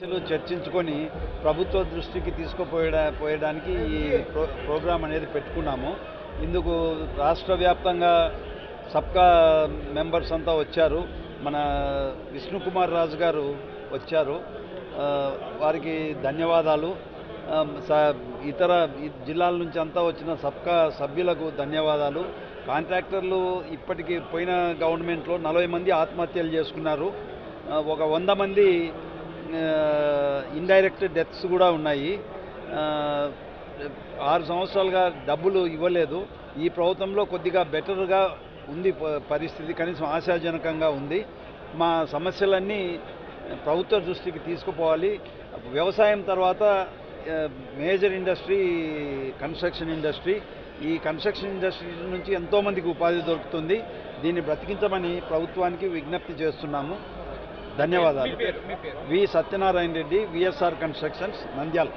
సమస్యలు చర్చించుకొని ప్రభుత్వ దృష్టికి తీసుకుపోయడా పోయడానికి ఈ ప్రో ప్రోగ్రాం అనేది పెట్టుకున్నాము. ఇందుకు రాష్ట్ర వ్యాప్తంగా సబ్కా మెంబర్స్ అంతా వచ్చారు. మన విష్ణుకుమార్ రాజు గారు వచ్చారు. వారికి ధన్యవాదాలు. స- ఇతర జిల్లాల నుంచి అంతా వచ్చిన సబ్కా సభ్యులకు ధన్యవాదాలు. కాంట్రాక్టర్లు ఇప్పటికీ పోయిన గవర్నమెంట్లో నలభై మంది ఆత్మహత్యలు చేసుకున్నారు. ఒక వంద మంది ఇండైరెక్ట్ డెత్స్ కూడా ఉన్నాయి. ఆరు సంవత్సరాలుగా డబ్బులు ఇవ్వలేదు. ఈ ప్రభుత్వంలో కొద్దిగా బెటర్గా ఉంది ప- పరిస్థితి. కనీసం ఆశాజనకంగా ఉంది. మా సమస్యలన్నీ ప్రభుత్వ దృష్టికి తీసుకుపోవాలి. వ్యవసాయం తర్వాత మేజర్ ఇండస్ట్రీ కన్స్ట్రక్షన్ ఇండస్ట్రీ. ఈ కన్స్ట్రక్షన్ ఇండస్ట్రీ నుంచి ఎంతోమందికి ఉపాధి దొరుకుతుంది. దీన్ని బ్రతికించమని ప్రభుత్వానికి విజ్ఞప్తి చేస్తున్నాము. ధన్యవాదాలు. V Satyanarayana Reddy VSR constructions Nandyal.